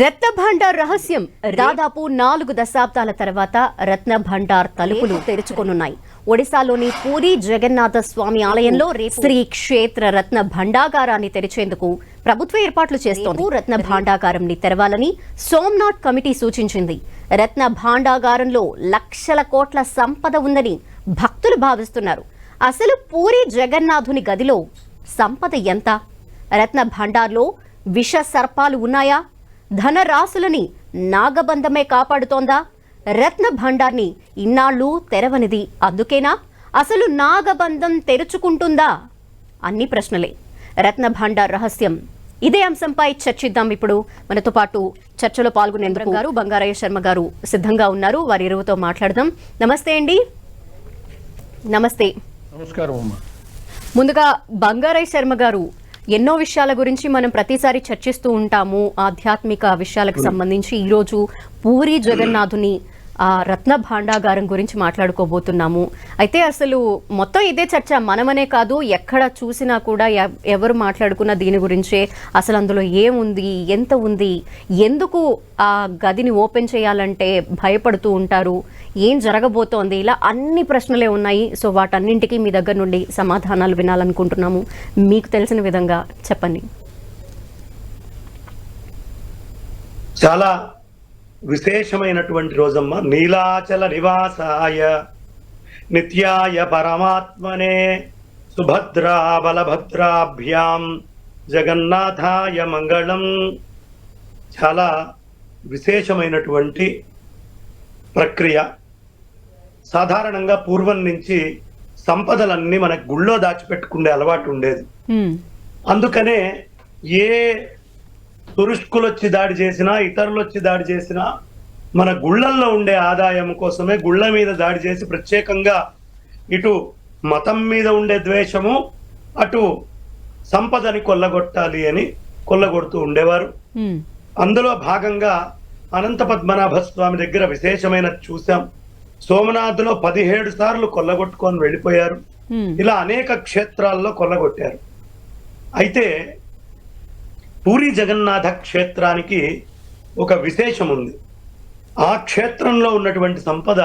రత్న భండార్ రహస్యం దాదాపు నాలుగు దశాబ్దాల తర్వాత రత్న భండార్ తలుపులు తెరుచుకొనున్నాయి. ఒడిశాలోని పూరి జగన్నాథ స్వామి ఆలయంలో శ్రీ క్షేత్ర రత్న భండాగారాన్ని తెరిచేందుకు ప్రభుత్వ ఏర్పాట్లు చేస్తోంది. రత్న భాండాగారంని తెరవాలని సోమ్నాథ్ కమిటీ సూచించింది. రత్న భాండాగారంలో లక్షల కోట్ల సంపద ఉందని భక్తులు భావిస్తున్నారు. అసలు పూరి జగన్నాథుని గదిలో సంపద ఎంత? రత్న భండార్లో విష సర్పాలు ఉన్నాయా? ధనరాశులని నాగబంధమే కాపాడుతోందా? రత్న భండార్ని ఇన్నాళ్ళు తెరవనిది అందుకేనా? అసలు నాగబంధం తెరుచుకుంటుందా? అన్ని ప్రశ్నలే. రత్న భండార్ రహస్యం. ఇదే అంశంపై చర్చిద్దాం ఇప్పుడు. మనతో పాటు చర్చలో పాల్గొనేందుకు గారు. బంగారయ్య శర్మ గారు సిద్ధంగా ఉన్నారు. వారి ఇరువుతో మాట్లాడదాం. నమస్తే అండి. నమస్తే. నమస్కారం అమ్మా. ముందుగా బంగారయ్య శర్మ గారు ఎన్నో విషయాల గురించి మనం ప్రతిసారి చర్చిస్తూ ఉంటాము. ఆధ్యాత్మిక విషయాలకు సంబంధించి ఈరోజు పూరి జగన్నాథుని రత్న భాండాగారం గురించి మాట్లాడుకోబోతున్నాము. అయితే అసలు మొత్తం ఇదే చర్చ మనమనే కాదు ఎక్కడ చూసినా కూడా ఎవరు మాట్లాడుకున్న దీని గురించే అసలు అందులో ఏముంది ఎంత ఉంది ఎందుకు ఆ గదిని ఓపెన్ చేయాలంటే భయపడుతూ ఉంటారు ఏం జరగబోతోంది ఇలా అన్ని ప్రశ్నలే ఉన్నాయి. సో వాటన్నింటికి మీ దగ్గర నుండి సమాధానాలు వినాలనుకుంటున్నాము. మీకు తెలిసిన విధంగా చెప్పండి. చాలా విశేషమైనటువంటి రోజమ్మ. నీలాచల నివాసాయ నిత్యాయ పరమాత్మనే సుభద్రా బలభద్రాభ్యాం జగన్నాథాయ మంగళం. చాలా విశేషమైనటువంటి ప్రక్రియ. సాధారణంగా పూర్వం నుంచి సంపదలన్నీ మన గుళ్ళో దాచిపెట్టుకునే అలవాటు ఉండేది. అందుకనే ఏ తురుష్కులు వచ్చి దాడి చేసినా ఇతరులు వచ్చి దాడి చేసినా మన గుళ్ళల్లో ఉండే ఆదాయం కోసమే గుళ్ళ మీద దాడి చేసి ప్రత్యేకంగా ఇటు మతం మీద ఉండే ద్వేషము అటు సంపదని కొల్లగొట్టాలి అని కొల్లగొడుతూ ఉండేవారు. అందులో భాగంగా అనంత పద్మనాభ స్వామి దగ్గర విశేషమైన చూశాం. సోమనాథ్లో పదిహేడు సార్లు కొల్లగొట్టుకొని వెళ్ళిపోయారు. ఇలా అనేక క్షేత్రాల్లో కొల్లగొట్టారు. అయితే పూరి జగన్నాథ క్షేత్రానికి ఒక విశేషం ఉంది ఆ క్షేత్రంలో ఉన్నటువంటి సంపద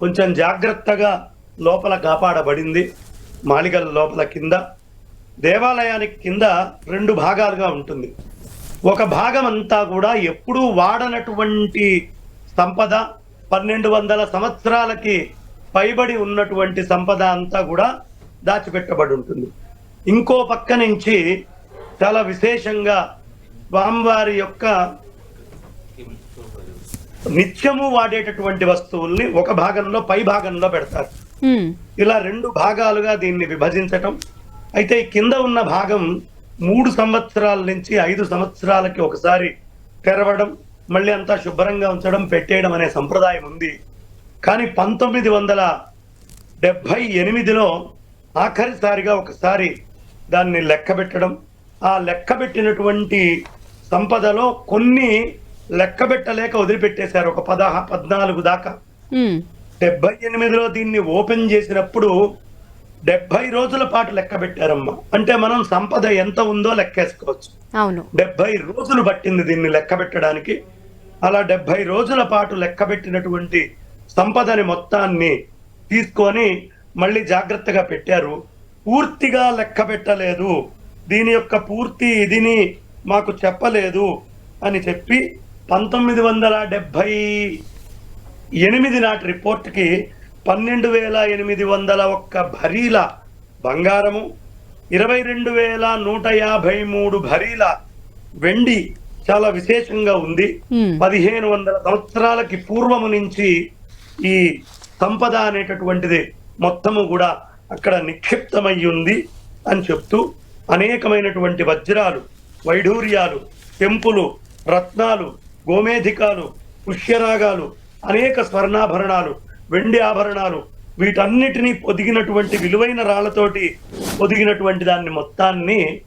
కొంచెం జాగ్రత్తగా లోపల కాపాడబడింది. మాలిగల లోపల కింద దేవాలయానికి కింద రెండు భాగాలుగా ఉంటుంది. ఒక భాగం అంతా కూడా ఎప్పుడూ వాడనటువంటి సంపద పన్నెండు వందల సంవత్సరాలకి పైబడి ఉన్నటువంటి సంపద అంతా కూడా దాచిపెట్టబడి ఉంటుంది. ఇంకో పక్క నుంచి చాలా విశేషంగా స్వామివారి యొక్క నిత్యము వాడేటటువంటి వస్తువుల్ని ఒక భాగంలో పై భాగంలో పెడతారు. ఇలా రెండు భాగాలుగా దీన్ని విభజించటం. అయితే ఈ కింద ఉన్న భాగం మూడు సంవత్సరాల నుంచి ఐదు సంవత్సరాలకి ఒకసారి తెరవడం మళ్ళీ అంతా శుభ్రంగా ఉంచడం పెట్టేయడం అనే సంప్రదాయం ఉంది. కానీ పంతొమ్మిది వందల డెబ్భై ఎనిమిదిలో ఆఖరిసారిగా ఒకసారి దాన్ని లెక్క పెట్టడం ఆ లెక్క పెట్టినటువంటి సంపదలో కొన్ని లెక్క పెట్టలేక వదిలిపెట్టేశారు. ఒక పదహ పద్నాలుగు దాకా. డెబ్బై ఎనిమిదిలో దీన్ని ఓపెన్ చేసినప్పుడు డెబ్బై రోజుల పాటు లెక్క పెట్టారమ్మా. అంటే మనం సంపద ఎంత ఉందో లెక్కేసుకోవచ్చు. అవును. డెబ్బై రోజులు పట్టింది దీన్ని లెక్క పెట్టడానికి. అలా డెబ్బై రోజుల పాటు లెక్క పెట్టినటువంటి సంపదని మొత్తాన్ని తీసుకొని మళ్ళీ జాగ్రత్తగా పెట్టారు. పూర్తిగా లెక్క పెట్టలేదు. దీని యొక్క పూర్తి ఇదిని మాకు చెప్పలేదు అని చెప్పి పంతొమ్మిది వందల డెబ్బై ఎనిమిది నాటి రిపోర్ట్కి పన్నెండు వేల ఎనిమిది వందల ఒక్క భరీల బంగారము ఇరవై రెండు వేల నూట యాభై మూడు భరీల వెండి చాలా విశేషంగా ఉంది. పదిహేను వందల సంవత్సరాలకి పూర్వము నుంచి ఈ సంపద అనేటటువంటిది మొత్తము కూడా అక్కడ నిక్షిప్తమై ఉంది అని చెప్తూ అనేకమైనటువంటి వజ్రాలు వైఢూర్యాలు టెంపులు రత్నాలు గోమేధికాలు పుష్యరాగాలు అనేక స్వర్ణాభరణాలు వెండి ఆభరణాలు వీటన్నిటినీ పొదిగినటువంటి విలువైన రాళ్ళతోటి పొదిగినటువంటి దాన్ని మొత్తాన్ని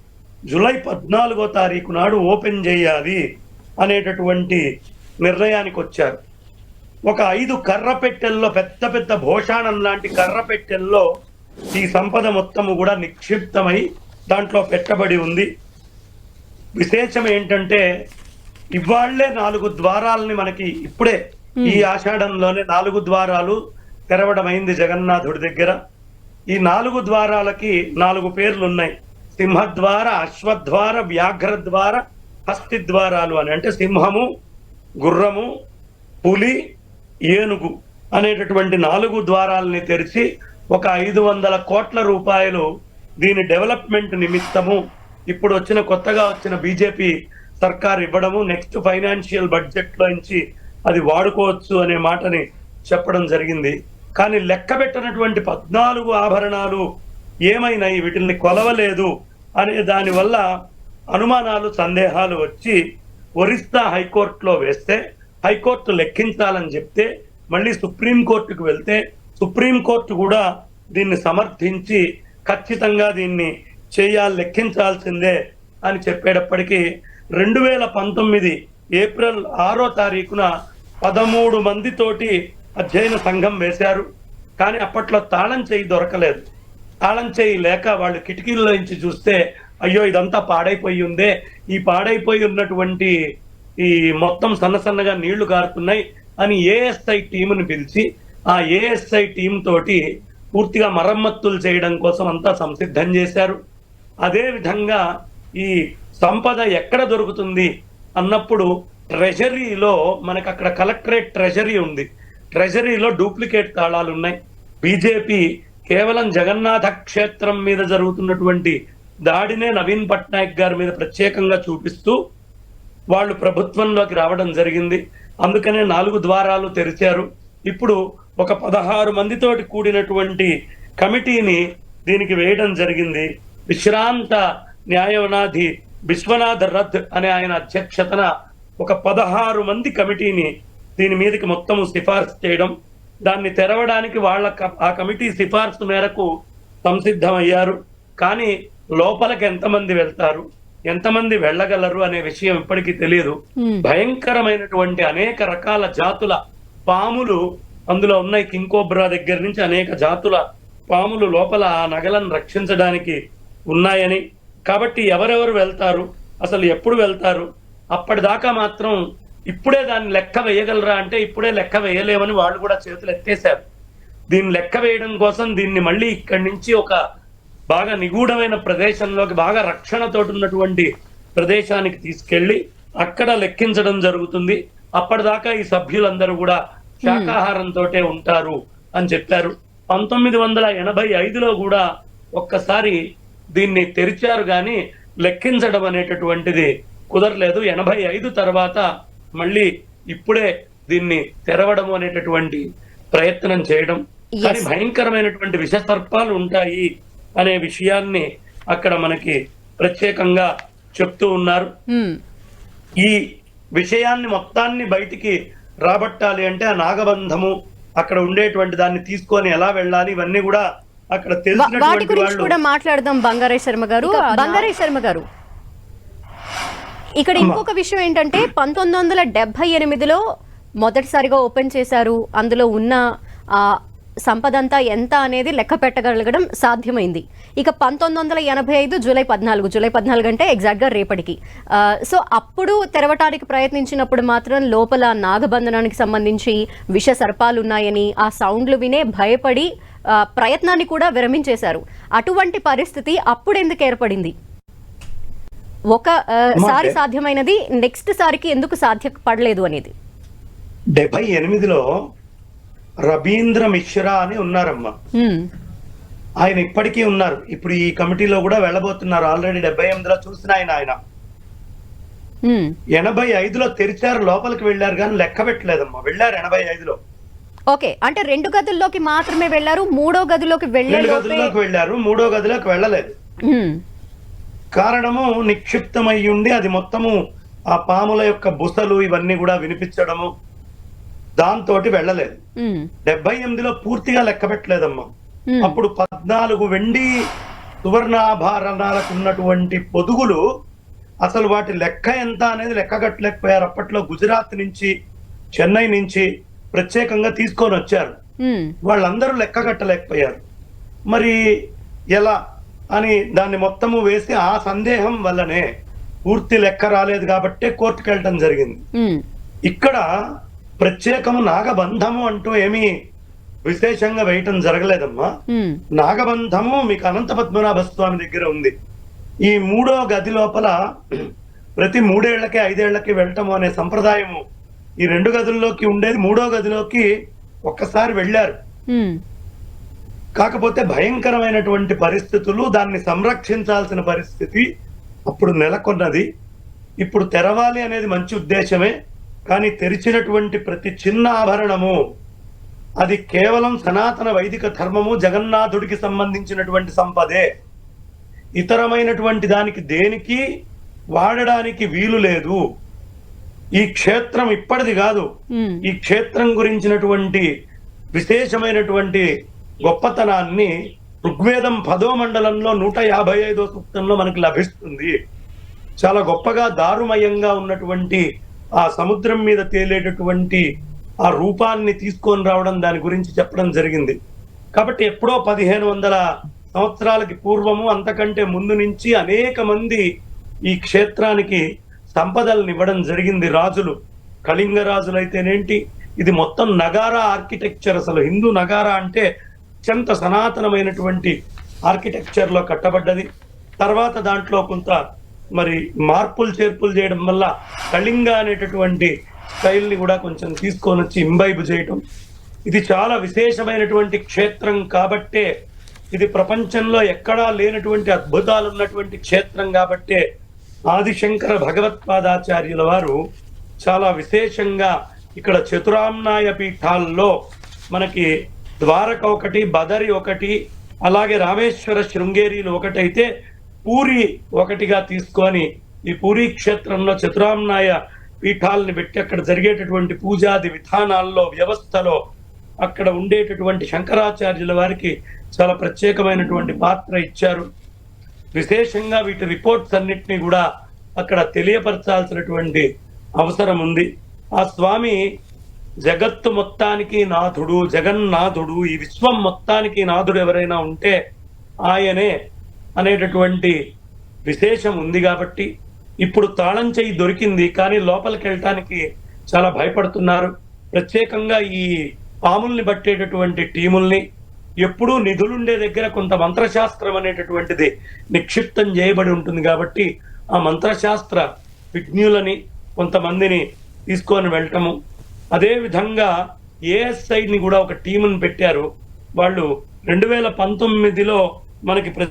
జూలై పద్నాలుగో తారీఖు నాడు ఓపెన్ చేయాలి అనేటటువంటి నిర్ణయానికి వచ్చారు. ఒక ఐదు కర్ర పెట్టెల్లో పెద్ద పెద్ద భోషాణం లాంటి కర్ర పెట్టెల్లో ఈ సంపద మొత్తము కూడా నిక్షిప్తమై దాంట్లో పెట్టబడి ఉంది. విశేషం ఏంటంటే ఇవాళ్ళే నాలుగు ద్వారాలని మనకి ఇప్పుడే ఈ ఆషాఢంలోనే నాలుగు ద్వారాలు తెరవడం అయింది జగన్నాథుడి దగ్గర. ఈ నాలుగు ద్వారాలకి నాలుగు పేర్లు ఉన్నాయి సింహద్వార అశ్వద్వార వ్యాఘ్రద్వార హస్తి ద్వారాలు అని. అంటే సింహము గుర్రము పులి ఏనుగు అనేటటువంటి నాలుగు ద్వారాలని తెరిచి ఒక ఐదు వందల కోట్ల రూపాయలు దీని డెవలప్మెంట్ నిమిత్తము ఇప్పుడు వచ్చిన కొత్తగా వచ్చిన బీజేపీ సర్కార్ ఇవ్వడము నెక్స్ట్ ఫైనాన్షియల్ బడ్జెట్లో నుంచి అది వాడుకోవచ్చు అనే మాటని చెప్పడం జరిగింది. కానీ లెక్క పెట్టినటువంటి పద్నాలుగు ఆభరణాలు ఏమైనాయి? వీటిని కొలవలేదు అనే దాని వల్ల అనుమానాలు సందేహాలు వచ్చి ఒరిస్సా హైకోర్టులో వేస్తే హైకోర్టు లెక్కించాలని చెప్తే మళ్ళీ సుప్రీంకోర్టుకు వెళ్తే సుప్రీంకోర్టు కూడా దీన్ని సమర్థించి ఖచ్చితంగా దీన్ని చేయాలి లెక్కించాల్సిందే అని చెప్పేటప్పటికీ రెండు వేల పంతొమ్మిది ఏప్రిల్ ఆరో తారీఖున పదమూడు మందితోటి అధ్యయన సంఘం వేశారు. కానీ అప్పట్లో తాళం చేయి దొరకలేదు. తాళం చేయి లేక వాళ్ళు కిటికీల్లో నుంచి చూస్తే అయ్యో ఇదంతా పాడైపోయి ఉందే. ఈ పాడైపోయి ఉన్నటువంటి ఈ మొత్తం సన్న సన్నగా నీళ్ళు కారుతున్నాయి అని ఏఎస్ఐ టీముని పిలిచి ఆ ఏఎస్ఐ టీం తోటి పూర్తిగా మరమ్మతులు చేయడం కోసం అంతా సంసిద్ధం చేశారు. అదేవిధంగా ఈ సంపద ఎక్కడ దొరుకుతుంది అన్నప్పుడు ట్రెజరీలో మనకు అక్కడ కలెక్టరేట్ ట్రెజరీ ఉంది. ట్రెజరీలో డూప్లికేట్ తాళాలు ఉన్నాయి. బీజేపీ కేవలం జగన్నాథ క్షేత్రం మీద జరుగుతున్నటువంటి దాడినే నవీన్ పట్నాయక్ గారి మీద ప్రత్యేకంగా చూపిస్తూ వాళ్ళు ప్రభుత్వంలోకి రావడం జరిగింది. అందుకనే నాలుగు ద్వారాలు తెరిచారు. ఇప్పుడు ఒక పదహారు మందితోటి కూడినటువంటి కమిటీని దీనికి వేయడం జరిగింది. విశ్రాంత న్యాయవాది విశ్వనాథ్ రథ్ అనే ఆయన అధ్యక్షతన ఒక పదహారు మంది కమిటీని దీని మీదకి మొత్తం సిఫార్సు చేయడం. దాన్ని తెరవడానికి వాళ్ళ ఆ కమిటీ సిఫార్సు మేరకు సంసిద్ధమయ్యారు. కానీ లోపలికి ఎంతమంది వెళ్తారు? ఎంతమంది వెళ్ళగలరు అనే విషయం ఇప్పటికీ తెలియదు. భయంకరమైనటువంటి అనేక రకాల జాతుల పాములు అందులో ఉన్నాయి కింకోబ్రా దగ్గర నుంచి అనేక జాతుల పాములు లోపల ఆ నగలను రక్షించడానికి ఉన్నాయని. కాబట్టి ఎవరెవరు వెళ్తారు? అసలు ఎప్పుడు వెళ్తారు? అప్పటిదాకా మాత్రం ఇప్పుడే దాన్ని లెక్క వేయగలరా అంటే ఇప్పుడే లెక్క వేయలేమని వాళ్ళు కూడా చేతులు ఎత్తేశారు. దీన్ని లెక్క వేయడం కోసం దీన్ని మళ్ళీ ఇక్కడి నుంచి ఒక బాగా నిగూఢమైన ప్రదేశంలోకి బాగా రక్షణతోటి ఉన్నటువంటి ప్రదేశానికి తీసుకెళ్ళి అక్కడ లెక్కించడం జరుగుతుంది. అప్పటిదాకా ఈ సభ్యులందరూ కూడా శాకాహారంతో ఉంటారు అని చెప్పారు పంతొమ్మిది వందల ఎనభై ఐదులో కూడా ఒక్కసారి దీన్ని తెరిచారు కానీ లెక్కించడం అనేటటువంటిది కుదరలేదు ఎనభై ఐదు తర్వాత మళ్ళీ ఇప్పుడే దీన్ని తెరవడం అనేటటువంటి ప్రయత్నం చేయడం కానీ. భయంకరమైనటువంటి విష సర్పాలు ఉంటాయి అనే విషయాన్ని అక్కడ మనకి ప్రత్యేకంగా చెప్తూ ఉన్నారు. ఈ విషయాన్ని మొత్తాన్ని బయటికి రాబట్టాలి అంటే ఆ నాగబంధము అక్కడ ఉండేటువంటి దాన్ని తీసుకొని ఎలా వెళ్ళాలి ఇవన్నీ కూడా అక్కడ వాటి గురించి వాళ్ళు. కూడా మాట్లాడదాం బంగారయ్య శర్మ గారు. బంగారయ్య శర్మ గారు. ఇక్కడ ఇంకొక విషయం ఏంటంటే పంతొమ్మిది వందల డెబ్బై ఎనిమిదిలో మొదటిసారిగా ఓపెన్ చేశారు. అందులో ఉన్న ఆ సంపద అంతా ఎంత అనేది లెక్క పెట్టగలగడం సాధ్యమైంది. ఇక పంతొమ్మిది వందల ఎనభై ఐదు జూలై పద్నాలుగు. జూలై పద్నాలుగు అంటే ఎగ్జాక్ట్గా రేపటికి. సో అప్పుడు తెరవటానికి ప్రయత్నించినప్పుడు మాత్రం లోపల నాగబంధనానికి సంబంధించి విష సర్పాలు ఉన్నాయని ఆ సౌండ్లు వినే భయపడి ఆ, ప్రయత్నాన్ని కూడా విరమించేశారు. అటువంటి పరిస్థితి అప్పుడు ఎందుకు ఏర్పడింది? ఒక సారి సాధ్యమైనది నెక్స్ట్ సారికి ఎందుకు సాధ్యపడలేదు అనేది? డెబ్బై ఎనిమిదిలో రవీంద్ర మిశ్రా అని ఉన్నారమ్మా. ఆయన ఇప్పటికీ ఉన్నారు. ఇప్పుడు ఈ కమిటీలో కూడా వెళ్ళబోతున్నారు. ఆల్రెడీ డెబ్బై ఎనిమిదిలో చూసిన ఆయన ఆయన. ఎనభై ఐదులో తెరిచారు లోపలికి వెళ్ళారు కానీ లెక్క పెట్టలేదమ్మా. వెళ్ళారు ఎనభై ఐదులో. ఓకే అంటే రెండు గదుల్లోకి మాత్రమే వెళ్ళారు మూడో గదిలోకి వెళ్ళే రెండు లోపే గదుల్లోకి వెళ్ళారు మూడో గదిలోకి వెళ్ళలేదు. కారణము నిక్షిప్తమై ఉండి అది మొత్తము ఆ పాముల యొక్క బుసలు ఇవన్నీ కూడా వినిపించడము దాంతో వెళ్ళలేదు. డెబ్బై పూర్తిగా లెక్క పెట్టలేదమ్మా. అప్పుడు పద్నాలుగు వెండి సువర్ణాభరణాలకు ఉన్నటువంటి పొదుగులు అసలు వాటి లెక్క ఎంత అనేది లెక్క కట్టలేకపోయారు. అప్పట్లో గుజరాత్ నుంచి చెన్నై నుంచి ప్రత్యేకంగా తీసుకొని వచ్చారు. వాళ్ళందరూ లెక్క కట్టలేకపోయారు. మరి ఎలా అని దాన్ని మొత్తము వేసి ఆ సందేహం వల్లనే పూర్తి లెక్క రాలేదు కాబట్టే కోర్టుకు వెళ్ళటం జరిగింది ఇక్కడ ప్రత్యేకము నాగబంధము అంటూ ఏమీ విశేషంగా వేయటం జరగలేదమ్మా. నాగబంధము మీకు అనంత పద్మనాభ స్వామి దగ్గర ఉంది. ఈ మూడో గది లోపల ప్రతి మూడేళ్ళకి ఐదేళ్ళకి వెళ్ళటము అనే సంప్రదాయము ఈ రెండు గదుల్లోకి ఉండేది. మూడో గదిలోకి ఒక్కసారి వెళ్ళారు. కాకపోతే భయంకరమైనటువంటి పరిస్థితులు దాన్ని సంరక్షించాల్సిన పరిస్థితి అప్పుడు నెలకొన్నది. ఇప్పుడు తెరవాలి అనేది మంచి ఉద్దేశమే. కానీ తెరిచినటువంటి ప్రతి చిన్న ఆభరణము అది కేవలం సనాతన వైదిక ధర్మము జగన్నాథుడికి సంబంధించినటువంటి సంపదే. ఇతరమైనటువంటి దానికి దేనికి వాడడానికి వీలు లేదు. ఈ క్షేత్రం ఇప్పటిది కాదు. ఈ క్షేత్రం గురించినటువంటి విశేషమైనటువంటి గొప్పతనాన్ని ఋగ్వేదం పదో మండలంలో నూట యాభై ఐదో సూక్తంలో మనకి లభిస్తుంది. చాలా గొప్పగా దారుమయంగా ఉన్నటువంటి ఆ సముద్రం మీద తేలేటటువంటి ఆ రూపాన్ని తీసుకొని రావడం దాని గురించి చెప్పడం జరిగింది. కాబట్టి ఎప్పుడో పదిహేను వందల సంవత్సరాలకి పూర్వము అంతకంటే ముందు నుంచి అనేక మంది ఈ క్షేత్రానికి సంపదలను ఇవ్వడం జరిగింది. రాజులు కళింగ రాజులైతేనేంటి ఇది మొత్తం నగారా ఆర్కిటెక్చర్ అసలు. హిందూ నగారా అంటే అత్యంత సనాతనమైనటువంటి ఆర్కిటెక్చర్లో కట్టబడ్డది. తర్వాత దాంట్లో కొంత మరి మార్పులు చేర్పులు చేయడం వల్ల కళింగ అనేటటువంటి స్టైల్ని కూడా కొంచెం తీసుకొని వచ్చి ఇంబైబ్ చేయటం. ఇది చాలా విశేషమైనటువంటి క్షేత్రం కాబట్టే ఇది ప్రపంచంలో ఎక్కడా లేనటువంటి అద్భుతాలు ఉన్నటువంటి క్షేత్రం కాబట్టే ఆదిశంకర భగవత్పాదాచార్యుల వారు చాలా విశేషంగా ఇక్కడ చతురామ్నాయ పీఠాల్లో మనకి ద్వారక ఒకటి బదరి ఒకటి అలాగే రామేశ్వర శృంగేరీలు ఒకటైతే పూరి ఒకటిగా తీసుకొని ఈ పూరి క్షేత్రంలో చతురామ్నాయ పీఠాలను పెట్టి అక్కడ జరిగేటటువంటి పూజాది విధానాల్లో వ్యవస్థలో అక్కడ ఉండేటటువంటి శంకరాచార్యుల వారికి చాలా ప్రత్యేకమైనటువంటి పాత్ర ఇచ్చారు. విశేషంగా వీటి రిపోర్ట్స్ అన్నిటినీ కూడా అక్కడ తెలియపరచాల్సినటువంటి అవసరం ఉంది. ఆ స్వామి జగత్తు మొత్తానికి నాథుడు జగన్నాథుడు ఈ విశ్వం మొత్తానికి నాథుడు ఎవరైనా ఉంటే ఆయనే అనేటటువంటి విశేషం ఉంది కాబట్టి ఇప్పుడు తాళం చెయ్యి దొరికింది కానీ లోపలికి వెళ్ళటానికి చాలా భయపడుతున్నారు. ప్రత్యేకంగా ఈ పాముల్ని పట్టేటటువంటి టీముల్ని ఎప్పుడూ నిధులుండే దగ్గర కొంత మంత్రశాస్త్రం అనేటటువంటిది నిక్షిప్తం చేయబడి ఉంటుంది కాబట్టి ఆ మంత్రశాస్త్ర విజ్ఞులని కొంతమందిని తీసుకొని వెళ్ళటము. అదేవిధంగా ఏఎస్ఐని కూడా ఒక టీముని పెట్టారు. వాళ్ళు రెండు వేల పంతొమ్మిదిలో మనకి ప్ర-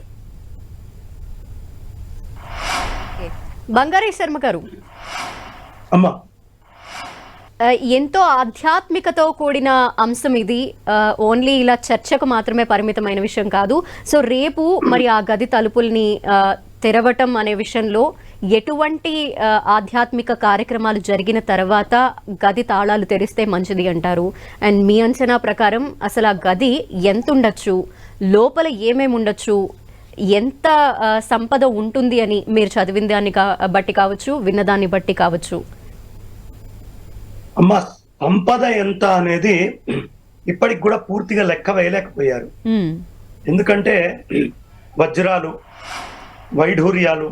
బంగారీ శర్మ గారు. అమ్మా. ఎంతో ఆధ్యాత్మికతో కూడిన అంశం ఇది. ఓన్లీ ఇలా చర్చకు మాత్రమే పరిమితమైన విషయం కాదు. సో రేపు మరి ఆ గది తలుపుల్ని తెరవటం అనే విషయంలో ఎటువంటి ఆధ్యాత్మిక కార్యక్రమాలు జరిగిన తర్వాత గది తాళాలు తెరిస్తే మంచిది అంటారు. అండ్ మీ అంచనా ప్రకారం అసలు ఆ గది ఎంత ఉండొచ్చు లోపల ఏమేమి ఉండొచ్చు ఎంత సంపద ఉంటుంది అని మీరు చదివిన దాన్ని బట్టి కావచ్చు విన్నదాన్ని బట్టి కావచ్చు? అమ్మ సంపద ఎంత అనేది ఇప్పటికి కూడా పూర్తిగా లెక్క వేయలేకపోయారు. ఎందుకంటే వజ్రాలు వైఢూర్యాలు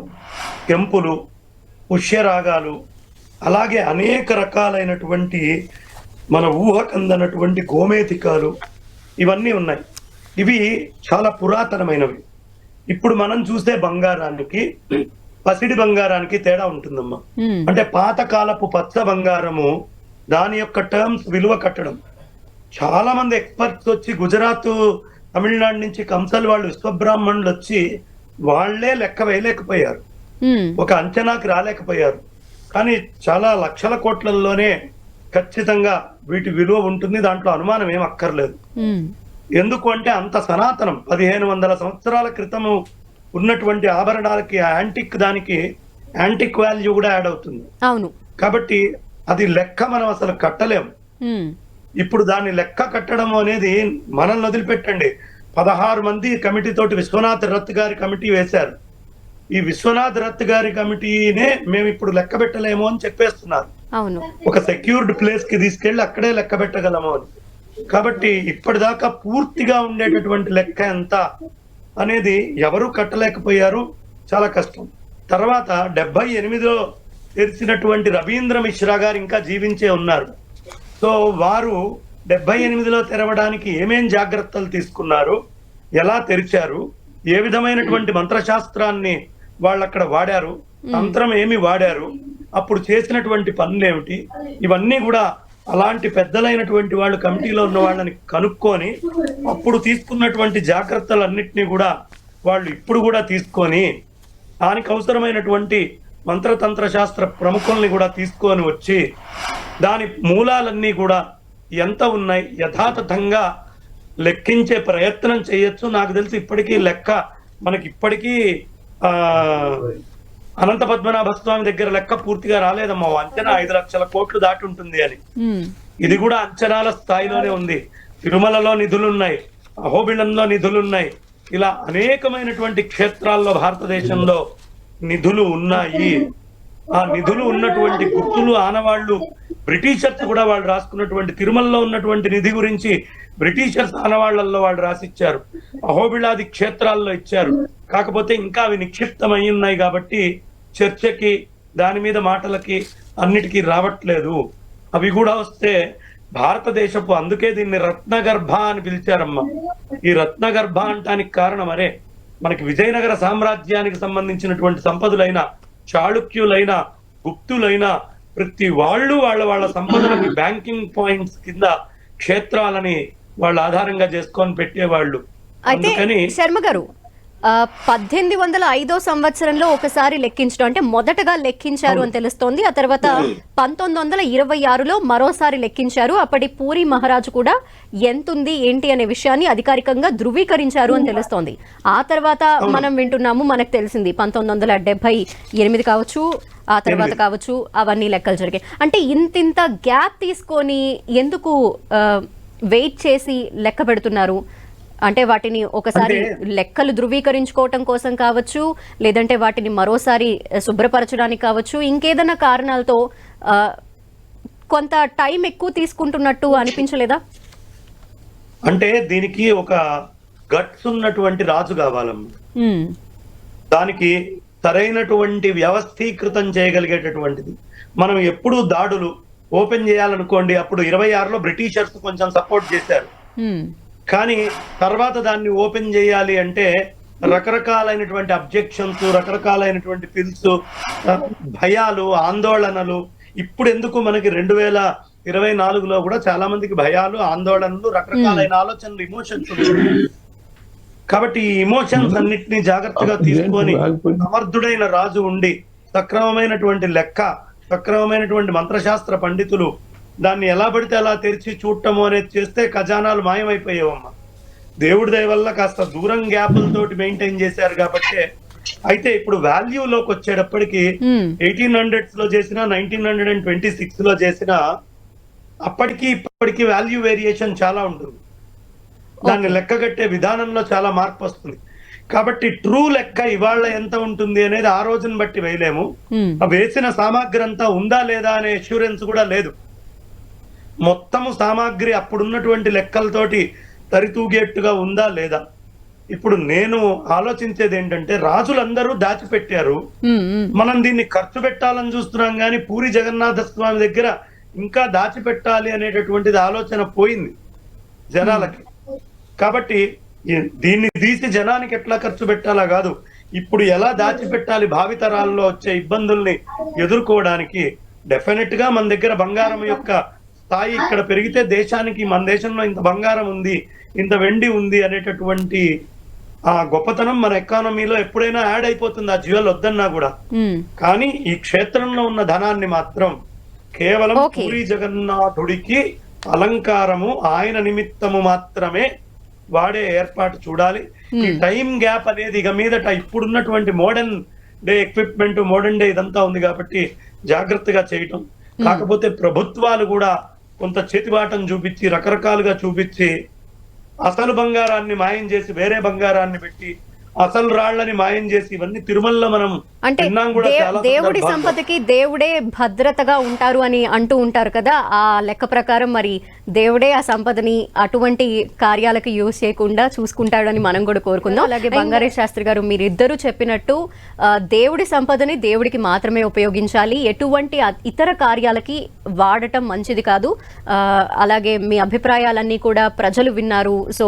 కెంపులు పుష్యరాగాలు అలాగే అనేక రకాలైనటువంటి మన ఊహకందనటువంటి గోమేధికాలు ఇవన్నీ ఉన్నాయి. ఇవి చాలా పురాతనమైనవి. ఇప్పుడు మనం చూసే బంగారానికి పసిడి బంగారానికి తేడా ఉంటుందమ్మా. మ్మ్. అంటే పాతకాలపు పచ్చ బంగారము దాని యొక్క టర్మ్స్ విలువ కట్టడం. చాలా మంది ఎక్స్పర్ట్స్ వచ్చి గుజరాత్ తమిళనాడు నుంచి కంసల్ వాళ్ళు విశ్వబ్రాహ్మణులు వచ్చి వాళ్ళే లెక్క వేయలేకపోయారు. ఒక అంచనాకి రాలేకపోయారు. కానీ చాలా లక్షల కోట్లలోనే ఖచ్చితంగా వీటి విలువ ఉంటుంది. దాంట్లో అనుమానం ఏం అక్కర్లేదు. ఎందుకు అంటే అంత సనాతనం. పదిహేను వందల సంవత్సరాల క్రితము ఉన్నటువంటి ఆభరణాలకి యాంటిక్ దానికి యాంటిక్ వాల్యూ కూడా యాడ్ అవుతుంది. అవును. కాబట్టి అది లెక్క మనం అసలు కట్టలేం. మ్మ్. ఇప్పుడు దాన్ని లెక్క కట్టడం అనేది మనల్ని వదిలిపెట్టండి. పదహారు మంది కమిటీ తోటి విశ్వనాథ్ రత్ గారి కమిటీ వేశారు. ఈ విశ్వనాథ్ రత్ గారి కమిటీనే మేము ఇప్పుడు లెక్క పెట్టలేము అని చెప్పేస్తున్నారు. అవును. ఒక సెక్యూర్డ్ ప్లేస్కి తీసుకెళ్ళి అక్కడే లెక్క పెట్టగలము అని. కాబట్టి ఇప్పటిదాకా పూర్తిగా ఉండేటటువంటి లెక్క ఎంత అనేది ఎవరు కట్టలేకపోయారు. చాలా కష్టం. తర్వాత డెబ్బై ఎనిమిదిలో తెరిచినటువంటి రవీంద్ర మిశ్రా గారు ఇంకా జీవించే ఉన్నారు. సో వారు డెబ్బై ఎనిమిదిలో తెరవడానికి ఏమేం జాగ్రత్తలు తీసుకున్నారు? ఎలా తెరిచారు? ఏ విధమైనటువంటి మంత్రశాస్త్రాన్ని వాళ్ళు అక్కడ వాడారు తంత్రం ఏమి వాడారు? అప్పుడు చేసినటువంటి పనులు ఏమిటి ఇవన్నీ కూడా అలాంటి పెద్దలైనటువంటి వాళ్ళు కమిటీలో ఉన్న వాళ్ళని కనుక్కొని అప్పుడు తీసుకున్నటువంటి జాగ్రత్తలన్నింటినీ కూడా వాళ్ళు ఇప్పుడు కూడా తీసుకొని దానికి అవసరమైనటువంటి మంత్రతంత్ర శాస్త్ర ప్రముఖుల్ని కూడా తీసుకొని వచ్చి దాని మూలాలన్నీ కూడా ఎంత ఉన్నాయి యథాతథంగా లెక్కించే ప్రయత్నం చేయొచ్చు. నాకు తెలిసి ఇప్పటికీ లెక్క మనకి ఇప్పటికీ అనంత పద్మనాభ స్వామి దగ్గర లెక్క పూర్తిగా రాలేదమ్మా అంచనా ఐదు లక్షల కోట్లు దాటి ఉంటుంది అని. ఇది కూడా అంచనాల స్థాయిలోనే ఉంది. తిరుమలలో నిధులున్నాయి అహోబిళంలో నిధులున్నాయి. ఇలా అనేకమైనటువంటి క్షేత్రాల్లో భారతదేశంలో నిధులు ఉన్నాయి. ఆ నిధులు ఉన్నటువంటి గుర్తులు ఆనవాళ్ళు బ్రిటిషర్స్ కూడా వాళ్ళు రాసుకున్నటువంటి తిరుమలలో ఉన్నటువంటి నిధి గురించి బ్రిటిషర్స్ ఆనవాళ్ళలో వాళ్ళు రాసిచ్చారు. అహోబిళాది క్షేత్రాల్లో ఇచ్చారు. కాకపోతే ఇంకా అవి నిక్షిప్తమై ఉన్నాయి కాబట్టి చర్చకి దాని మీద మాటలకి అన్నిటికీ రావట్లేదు. అవి కూడా వస్తే భారతదేశపు అందుకే దీన్ని రత్నగర్భ అని పిలిచారమ్మా. ఈ రత్నగర్భ అంటానికి కారణం అరే మనకి విజయనగర సామ్రాజ్యానికి సంబంధించినటువంటి సంపదలైన చాళుక్యులైన గుప్తులైన ప్రతి వాళ్ళు వాళ్ళ వాళ్ళ సంపదలకి బ్యాంకింగ్ పాయింట్స్ కింద క్షేత్రాలని వాళ్ళు ఆధారంగా చేసుకొని పెట్టేవాళ్ళు. అందుకని శర్మ గారు పద్దెనిమిది వందల ఐదో సంవత్సరంలో ఒకసారి లెక్కించడం. అంటే మొదటగా లెక్కించారు అని తెలుస్తోంది. ఆ తర్వాత పంతొమ్మిది వందల ఇరవై ఆరులో మరోసారి లెక్కించారు. అప్పటి పూరి మహారాజు కూడా ఎంతుంది ఏంటి అనే విషయాన్ని అధికారికంగా ధృవీకరించారు అని తెలుస్తోంది. ఆ తర్వాత మనం వింటున్నాము. మనకు తెలిసింది పంతొమ్మిది వందల డెబ్బై ఎనిమిది కావచ్చు ఆ తర్వాత కావచ్చు అవన్నీ లెక్కలు జరిగాయి. అంటే ఇంతింత గ్యాప్ తీసుకొని ఎందుకు వెయిట్ చేసి లెక్క పెడుతున్నారు? అంటే వాటిని ఒకసారి లెక్కలు ధృవీకరించుకోవటం కోసం కావచ్చు లేదంటే వాటిని మరోసారి శుభ్రపరచడానికి కావచ్చు ఇంకేదైనా కారణాలతో కొంత టైం ఎక్కువ తీసుకుంటున్నట్టు అనిపించలేదా? అంటే దీనికి ఒక గట్స్ ఉన్నటువంటి రాజు కావాలమ్మా దానికి సరైనటువంటి వ్యవస్థీకృతం చేయగలిగేటటువంటిది. మనం ఎప్పుడూ దాడులు ఓపెన్ చేయాలనుకోండి అప్పుడు ఇరవై ఆరులో బ్రిటిషర్స్ కొంచెం సపోర్ట్ చేశారు. కానీ తర్వాత దాన్ని ఓపెన్ చేయాలి అంటే రకరకాలైనటువంటి అబ్జెక్షన్స్ రకరకాలైనటువంటి పిల్స్ భయాలు ఆందోళనలు. ఇప్పుడు ఎందుకు మనకి రెండు వేల ఇరవై నాలుగులో కూడా చాలా మందికి భయాలు ఆందోళనలు రకరకాలైన ఆలోచనలు ఇమోషన్స్ కాబట్టి ఈ ఇమోషన్స్ అన్నిటిని జాగ్రత్తగా తీసుకొని సమర్థుడైన రాజు ఉండి సక్రమమైనటువంటి లెక్క సక్రమమైనటువంటి మంత్రశాస్త్ర పండితులు దాన్ని ఎలా పడితే అలా తెరిచి చూడటము అనేది చేస్తే ఖజానాలు మాయమైపోయేవమ్మా. దేవుడి దయ వల్ల కాస్త దూరం గ్యాపులతోటి మెయింటైన్ చేశారు కాబట్టి అయితే ఇప్పుడు వాల్యూలోకి వచ్చేటప్పటికి ఎయిటీన్ హండ్రెడ్స్లో చేసిన నైన్టీన్ హండ్రెడ్ అండ్ ట్వంటీ సిక్స్లో చేసిన అప్పటికి ఇప్పటికి వాల్యూ వేరియేషన్ చాలా ఉంటుంది. దాన్ని లెక్క కట్టే విధానంలో చాలా మార్పు వస్తుంది. కాబట్టి ట్రూ లెక్క ఇవాళ ఎంత ఉంటుంది అనేది ఆ రోజుని బట్టి వేయలేము. వేసిన సామాగ్రి అంతా ఉందా లేదా అనే అష్యూరెన్స్ కూడా లేదు. మొత్తము సామాగ్రి అప్పుడున్నటువంటి లెక్కలతోటి తరితూగేట్టుగా ఉందా లేదా? ఇప్పుడు నేను ఆలోచించేది ఏంటంటే రాజులందరూ దాచిపెట్టారు. మనం దీన్ని ఖర్చు పెట్టాలని చూస్తున్నాం కానీ పూరి జగన్నాథ స్వామి దగ్గర ఇంకా దాచిపెట్టాలి అనేటటువంటిది ఆలోచన పోయింది జనాలకి. కాబట్టి దీన్ని తీసి జనానికి ఎట్లా ఖర్చు పెట్టాలా కాదు. ఇప్పుడు ఎలా దాచిపెట్టాలి భావితరాల్లో వచ్చే ఇబ్బందుల్ని ఎదుర్కోవడానికి డెఫినెట్గా మన దగ్గర బంగారం యొక్క స్థాయి ఇక్కడ పెరిగితే దేశానికి మన దేశంలో ఇంత బంగారం ఉంది ఇంత వెండి ఉంది అనేటటువంటి ఆ గొప్పతనం మన ఎకానమీలో ఎప్పుడైనా యాడ్ అయిపోతుంది ఆ జ్యువెల్ వద్దన్నా కూడా. కానీ ఈ క్షేత్రంలో ఉన్న ధనాన్ని మాత్రం కేవలం. పూరి జగన్నాథుడికి అలంకారము ఆయన నిమిత్తము మాత్రమే వాడే ఏర్పాటు చూడాలి. ఈ టైం గ్యాప్ అనేది ఇక మీదట ఇప్పుడున్నటువంటి modern day equipment modern day ఇదంతా ఉంది కాబట్టి జాగ్రత్తగా చేయటం. కాకపోతే ప్రభుత్వాలు కూడా కొంత చేతిబాటం చూపించి రకరకాలుగా చూపించి అసలు బంగారాన్ని మాయం చేసి వేరే బంగారాన్ని పెట్టి అసలు రాళ్ళని మాయం చేసి ఇవన్నీ తిరుమలలో మనం అంటే దేవుడి. సంపదకి దేవుడే భద్రతగా ఉంటారు అని అంటూ ఉంటారు కదా. ఆ లెక్క ప్రకారం మరి దేవుడే ఆ సంపదని అటువంటి కార్యాలకు యూజ్ చేయకుండా చూసుకుంటాడని మనం కూడా కోరుకుందాం. అలాగే బంగారే శాస్త్రి గారు మీరిద్దరూ చెప్పినట్టు ఆ, దేవుడి సంపదని దేవుడికి మాత్రమే ఉపయోగించాలి. ఎటువంటి ఇతర కార్యాలకి వాడటం మంచిది కాదు. ఆ, అలాగే మీ అభిప్రాయాలన్నీ కూడా ప్రజలు విన్నారు. సో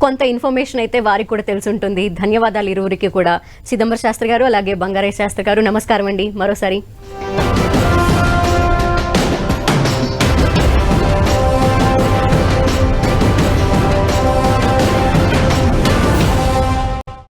కొంత ఇన్ఫర్మేషన్ అయితే వారికి కూడా తెలుసుంటుంది ధన్యవాదాలు. ఇరువురికి కూడా. సిదంబర్ శాస్త్రి గారు అలాగే బంగారయ్య శాస్త్రి గారు నమస్కారం అండి మరోసారి.